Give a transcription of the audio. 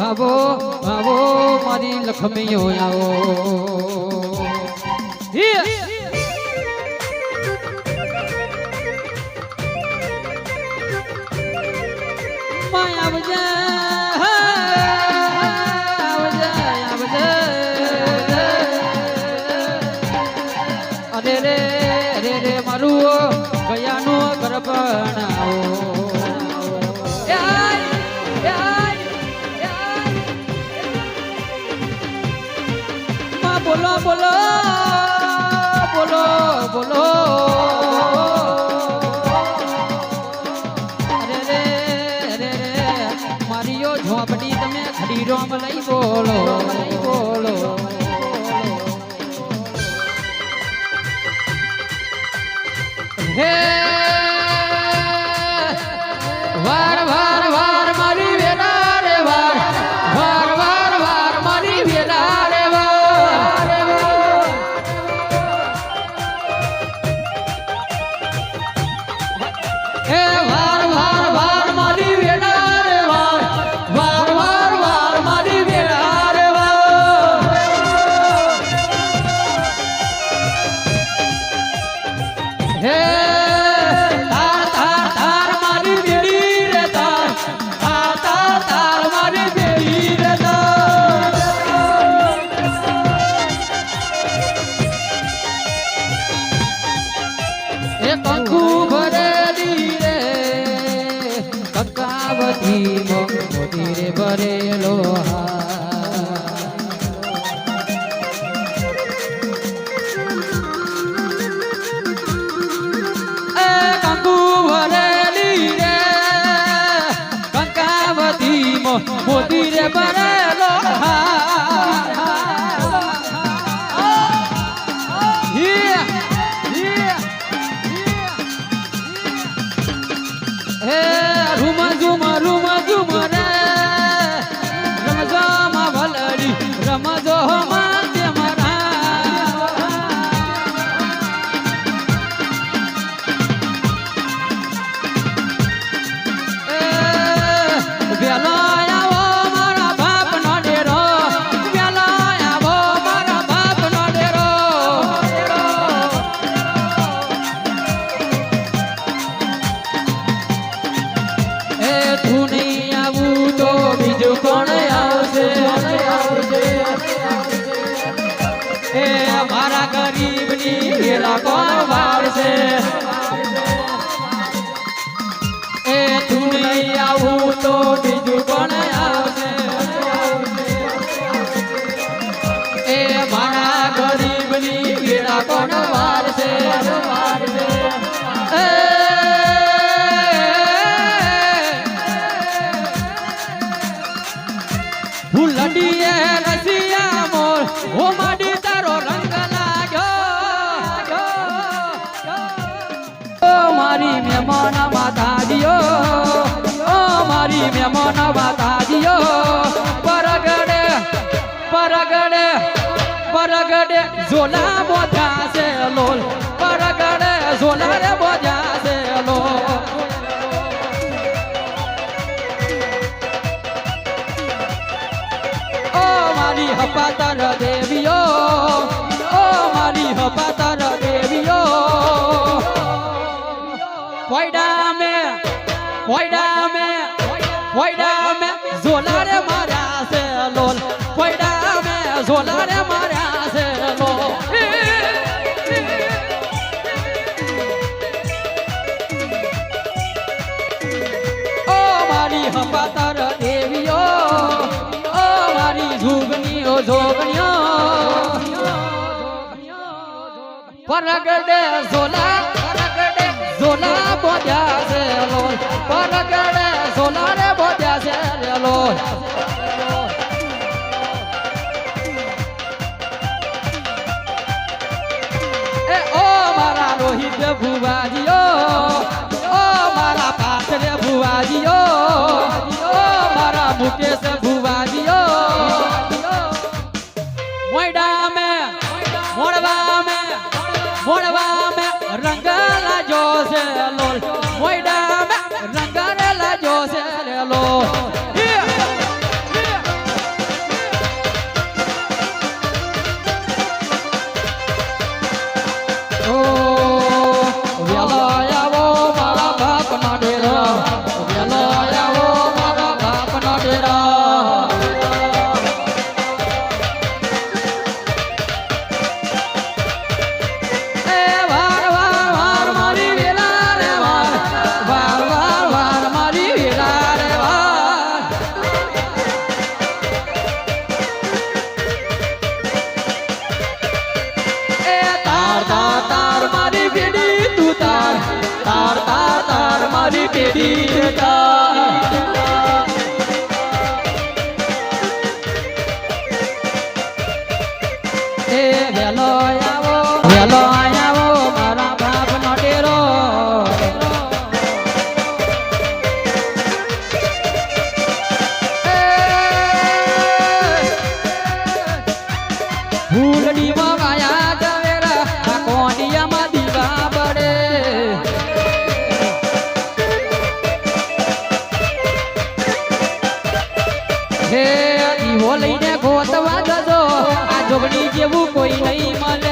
આવો આવો મારી લક્ષ્મીઓ આવો. બોલો બોલો બોલો. અરે રે અરે રે મારીઓ ઝોપડી તમે ખડી રોમ લઈ બોલો બોલો. હે રે એ કંકુ રે કંકાવતી agora. મારી મહેમાન માતાજીઓ ઓ મારી મહેમાન માતાજીઓ પરગડે પરગડે પરગડે ઝોલા બોધા છે લોલ પરગડે ઝોલા રે બોધા છે લોલ ઓ મારી હપાતર દેવીઓ ઓ મારી હપાતર રે માર્યા છે લોલ. પોયડા મે ઝોલા રે માર્યા છે લોલ. ઓ મારી હપાતર દેવીઓ, ઓ મારી જોગણીઓ જોગણીઓ પરગડે ઝોલા પરગડે ઝોલા બોધ્યા છે લોલ. પરગડે રોહિત ભુવાજીઓ ઓ મારા પાથરે ભુવાજીઓ ઓ મારા મુકેશ ભુવાજીઓ મોયડા મે મોડવા મે મોડવા મે રંગ લાજો છે મારી પેઢી જતા. એ વેલો આવો વેલો આવો મારા બાપ નો ડેરો ફૂલડી હે લઈને ગોતવા દો આ જોગણી જેવું કોઈ નહીં મળે.